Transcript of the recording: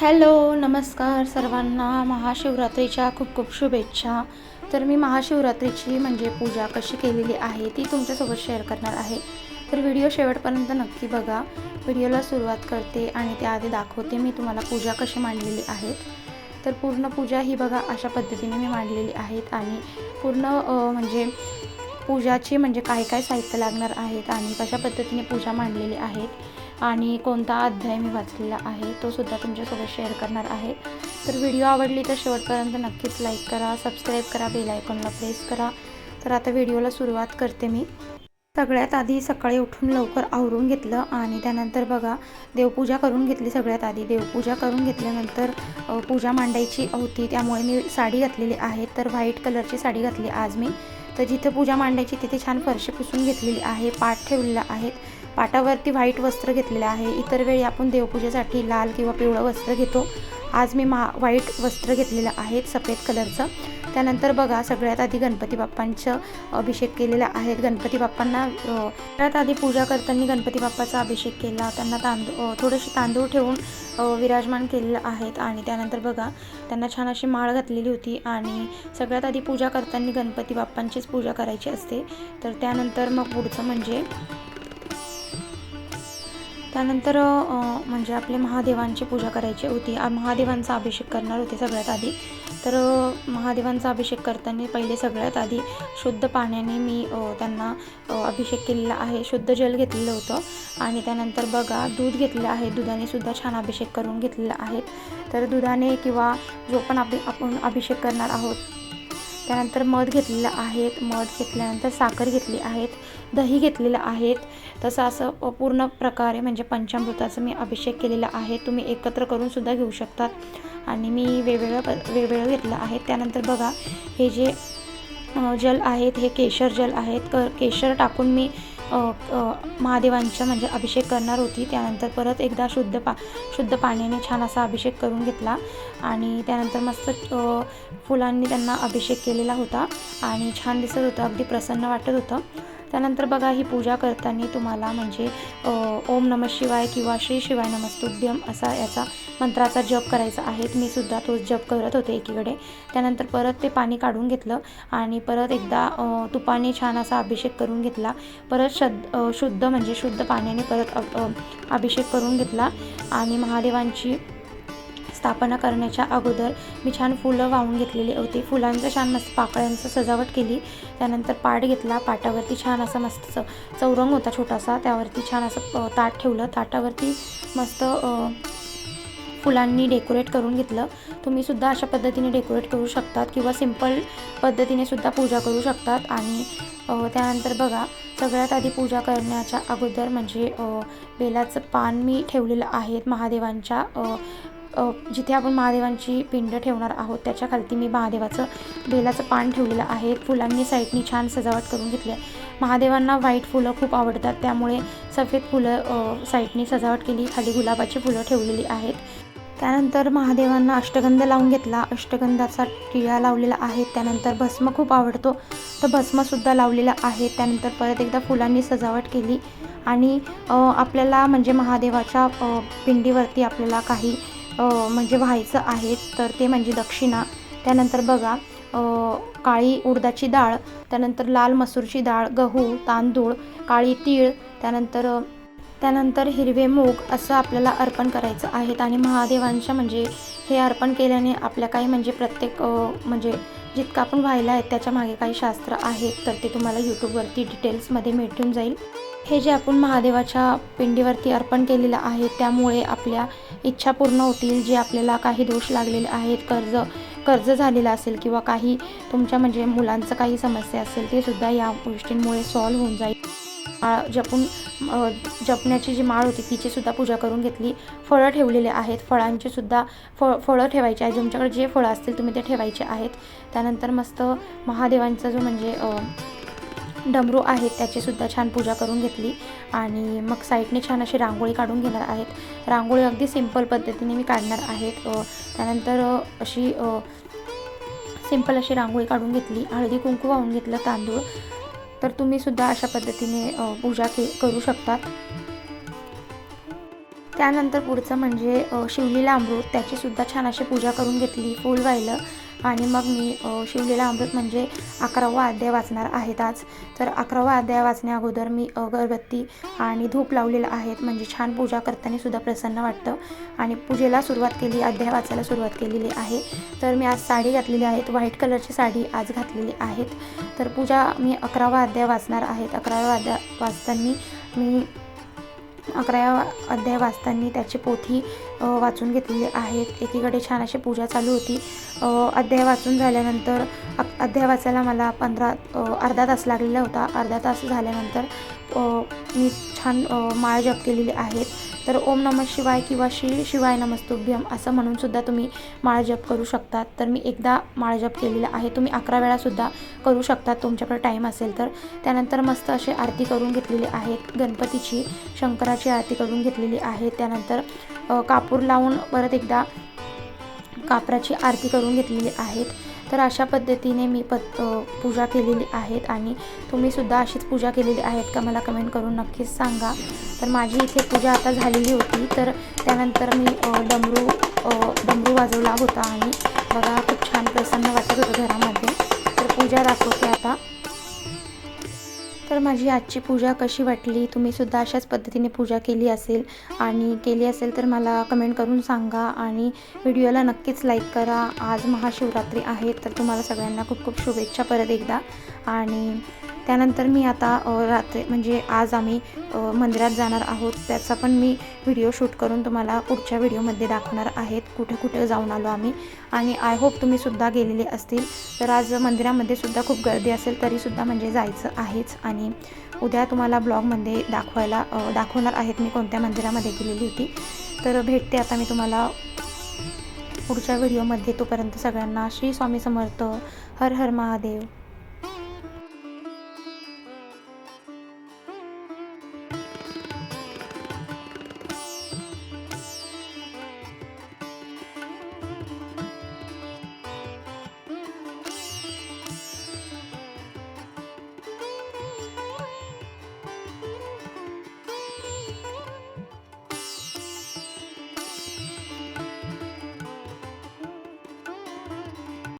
Hello नमस्कार सर्वांना. महाशिवरात्रीच्या खूप खूप शुभेच्छा. तर मी महाशिवरात्रीची म्हणजे पूजा कशी केलेली आहे ती तुमच्यासोबत शेअर करणार आहे. तर व्हिडिओ शेवटपर्यंत नक्की बघा. व्हिडिओला सुरुवात करते आणि त्याआधी दाखवते मी तुम्हाला पूजा कशी मांडलेली आहे. तर पूर्ण पूजा ही बघा अशा पद्धतीने मी मांडलेली आहेत आणि पूर्ण म्हणजे पूजाची म्हणजे काय काय साहित्य लागणार आहेत आणि कशा पद्धतीने पूजा मांडलेली आहेत. आणि कोणता अध्याय मी वाचलेला आहे तो सुद्धा तुमच्यासोबत शेअर करणार आहे. तर व्हिडिओ आवडली तर शेवटपर्यंत नक्कीच लाईक करा सबस्क्राईब करा बेल आयकॉनला प्रेस करा. तर आता व्हिडिओला सुरुवात करते मी. सगळ्यात आधी सकाळी उठून लवकर आवरून घेतलं आणि त्यानंतर बघा देवपूजा करून घेतली सगळ्यात आधी. देवपूजा करून घेतल्यानंतर पूजा मांडायची होती त्यामुळे मी साडी घातलेली आहे. तर व्हाईट कलरची साडी घातली आज मी. तर जिथं पूजा मांडायची तिथे छान फरशी पुसून घेतलेली आहे पाठ ठेवलेला आहेत पाटावरती व्हाईट वस्त्र घेतलेलं आहे. इतर वेळी आपण देवपूजेसाठी लाल किंवा पिवळं वस्त्र घेतो. आज मी मा व्हाईट वस्त्र घेतलेलं आहे सफेद कलरचं. त्यानंतर बघा सगळ्यात आधी गणपती बाप्पांचं अभिषेक केलेला आहे. गणपती बाप्पांना सगळ्यात आधी पूजा करताना गणपती बाप्पाचा अभिषेक केला. त्यांना तांदूळ थोडेसे तांदूळ ठेवून विराजमान केलेलं आहेत. आणि त्यानंतर बघा त्यांना छान अशी माळ घातलेली होती. आणि सगळ्यात आधी पूजा करताना गणपती बाप्पांचीच पूजा करायची असते. तर त्यानंतर मग पुढचं म्हणजे त्यानंतर म्हणजे आपले महादेवांची पूजा करायची होती. महादेवांचा अभिषेक करणार होते सगळ्यात आधी. तर महादेवांचा अभिषेक करताना पहिले सगळ्यात आधी शुद्ध पाण्याने मी त्यांना अभिषेक केलेला आहे. शुद्ध जल घेतलेलं होतं. आणि त्यानंतर बघा दूध घेतलेलं आहे. दुधाने सुद्धा छान अभिषेक करून घेतलेला आहे. तर दुधाने किंवा जो पण अभि आपण अभिषेक करणार आहोत त्यानंतर मध घेतलेलं आहेत. मध घेतल्यानंतर साखर घेतली आहेत. दही घेतलेलं आहेत. तसं असं पूर्ण प्रकारे म्हणजे पंचामृताचं मी अभिषेक केलेला आहे. तुम्ही एकत्र करून सुद्धा घेऊ शकतात. आणि मी वेगवेगळं प वेगवेगळं घेतलं आहे. त्यानंतर बघा हे जे जल आहेत हे केशर जल आहेत. क केशर टाकून मी अ, महादेवांचा म्हणजे अभिषेक करणार होती. त्यानंतर परत एकदा शुद्ध पा शुद्ध पाण्याने छान असा अभिषेक करून घेतला. आणि त्यानंतर मस्त फुलांनी त्यांना अभिषेक केलेला होता. आणि छान दिसत होतं. अगदी प्रसन्न वाटत होतं. त्यानंतर बघा ही पूजा करताना तुम्हाला म्हणजे ओम नम शिवाय किंवा श्री शिवाय नमस्तुभ्यम असा याचा मंत्राचा जप करायचा आहे. मी सुद्धा तो जप करत होते एकीकडे. त्यानंतर परत ते पाणी काढून घेतलं आणि परत एकदा तुपाने छान असा अभिषेक करून घेतला. परत शद शुद्ध म्हणजे शुद्ध पाण्याने परत अभिषेक करून घेतला. आणि महादेवांची स्थापना करण्याच्या अगोदर मी छान फुलं वाहून घेतलेली होती. फुलांचं छान मस्त पाकळ्यांचं सजावट केली. त्यानंतर पाट घेतला. पाटावरती छान असा मस्त च चौरंग होता छोटासा. त्यावरती छान असं ताट ठेवलं. ताटावरती मस्त फुलांनी डेकोरेट करून घेतलं. तुम्ही सुद्धा अशा पद्धतीने डेकोरेट करू शकतात किंवा सिंपल पद्धतीने सुद्धा पूजा करू शकतात. आणि त्यानंतर बघा सगळ्यात आधी पूजा करण्याच्या अगोदर म्हणजे बेलाचं पान मी ठेवलेलं आहे. महादेवांच्या जिथे आपण महादेवांची पिंड ठेवणार आहोत त्याच्या खालती मी महादेवाचं बेलाचं पान ठेवलेलं आहे. फुलांनी साईडनी छान सजावट करून घेतली आहे. महादेवांना व्हाईट फुलं खूप आवडतात त्यामुळे सफेद फुलं साईडनी सजावट केली खाली गुलाबाची फुलं ठेवलेली आहेत. त्यानंतर महादेवांना अष्टगंध लावून घेतला. अष्टगंधाचा टिळा लावलेला आहे त्यानंतर भस्म खूप आवडतो. तर भस्मसुद्धा लावलेला आहे त्यानंतर परत एकदा फुलांनी सजावट केली. आणि आपल्याला म्हणजे महादेवाच्या पिंडीवरती आपल्याला काही म्हणजे व्हायचं आहे तर ते म्हणजे दक्षिणा. त्यानंतर बघा काळी उडदाची डाळ त्यानंतर लाल मसूरची डाळ गहू तांदूळ काळी तीळ त्यानंतर त्यानंतर हिरवे मूग असं आपल्याला अर्पण करायचं आहेत आणि महादेवांच्या म्हणजे हे अर्पण केल्याने आपल्या काही म्हणजे प्रत्येक म्हणजे जितकं आपण व्हायला आहेत त्याच्यामागे काही शास्त्र आहेत तर ते तुम्हाला यूट्यूबवरती डिटेल्समध्ये भेटून जाईल. हे जे आपण महादेवाच्या पिंडीवरती अर्पण केलेलं आहे त्यामुळे आपल्या इच्छा पूर्ण होतील जे आपल्याला काही दोष लागलेले आहेत कर्ज कर्ज झालेलं असेल किंवा काही तुमच्या म्हणजे मुलांचं काही समस्या असेल ते सुद्धा या गोष्टींमुळे सॉल्व्ह होऊन जाईल. माळ जपून जपण्याची जी माळ होती तिची सुद्धा पूजा करून घेतली. फळं ठेवलेले आहेत फळांची सुद्धा फळ फळं ठेवायची आहे तुमच्याकडे जे फळं असतील तुम्ही ते ठेवायचे आहेत. त्यानंतर मस्त महादेवांचा जो म्हणजे डमरू आहेत. त्याची सुद्धा छान पूजा करून घेतली. आणि मग साईडने छान अशी रांगोळी काढून घेणार आहेत. रांगोळी अगदी सिंपल पद्धतीने मी काढणार आहेत. त्यानंतर अशी सिंपल सिंपल अशी रांगोळी काढून घेतली. हळदी कुंकू वाहून घेतलं तांदूळ. तर तुम्ही सुद्धा अशा पद्धतीने पूजा के करू शकतात. त्यानंतर पुढचं म्हणजे शिवलीला अमृत. त्याचीसुद्धा छान अशी पूजा करून घेतली. फूल वाहिलं आणि मग मी शिवलेला शिवलीला अमृत म्हणजे अकरावा अध्याय वाचणार आहेत आज. तर अकरावा अध्याय वाचण्या अगोदर मी अगरबत्ती आणि धूप लावलेलं आहेत. म्हणजे छान पूजा करताना सुद्धा प्रसन्न वाटतं. आणि पूजेला सुरुवात केली अध्याय वाचायला सुरुवात केलेली आहे. तर मी आज साडी घातलेली आहेत व्हाईट कलरची साडी आज घातलेली आहेत. तर पूजा मी अकरावा अध्याय वाचणार आहेत अकरावा अध्याय वाचताना मी अकराव्या अध्याय वाचताना त्याची पोथी वाचून घेतलेली आहेत. एकीकडे छान अशी पूजा चालू होती. अध्याय वाचून झाल्यानंतर अध्याय वाचायला मला पंधरा अर्धा तास लागलेला होता. अर्धा तास झाल्यानंतर मी छान माळ जप केलेली आहेत. तर ओम नमः शिवाय किंवा श्री शिवाय नमस्तुभ्यम असं म्हणून सुद्धा तुम्ही माळ जप करू शकतात. तर मी एकदा माळ जप केलेला आहे. तुम्ही अकरा वेळासुद्धा करू शकतात तुमच्याकडे टाईम असेल तर. त्यानंतर मस्त अशी आरती करून घेतलेली आहेत. गणपतीची शंकराची आरती करून घेतलेली आहे. त्यानंतर कापूर लावून परत एकदा कापराची आरती करून घेतलेली आहेत. तर अशा पद्धतीने मी पत पूजा केलेली आहेत आणि तुम्हीसुद्धा अशीच पूजा केलेली आहेत का मला कमेंट करून नक्कीच सांगा. तर माझी इथे पूजा आता झालेली होती तर त्यानंतर मी डमरू डमरू वाजवला होता आणि बघा खूप छान प्रसन्न वाटत होतं घरामध्ये. तर पूजा दाखवते आता. तर माझी आजची पूजा कशी वाटली? तुम्ही सुद्धा अशाच पद्धतीने पूजा केली असेल आणि केली असेल तर मला कमेंट करून सांगा आणि व्हिडिओला नक्कीच लाईक करा. आज महाशिवरात्री आहे तर तुम्हाला सगळ्यांना खूप खूप शुभेच्छा परत एकदा. आणि त्यानंतर मी आता रात्री म्हणजे आज आम्ही मंदिरात जाणार आहोत. त्याचा पण मी व्हिडिओ शूट करून तुम्हाला पुढच्या व्हिडिओमध्ये दाखवणार आहेत कुठे कुठे जाऊन आलो आम्ही. आणि आय होप तुम्हीसुद्धा गेलेले असतील. तर आज मंदिरामध्ये सुद्धा खूप गर्दी असेल तरीसुद्धा म्हणजे जायचं आहेच. आणि उद्या तुम्हाला ब्लॉगमध्ये दाखवायला दाखवणार आहेत मी कोणत्या मंदिरामध्ये गेलेली होती. तर भेटते आता मी तुम्हाला पुढच्या व्हिडिओमध्ये. तोपर्यंत सगळ्यांना श्री स्वामी समर्थ. हर हर महादेव.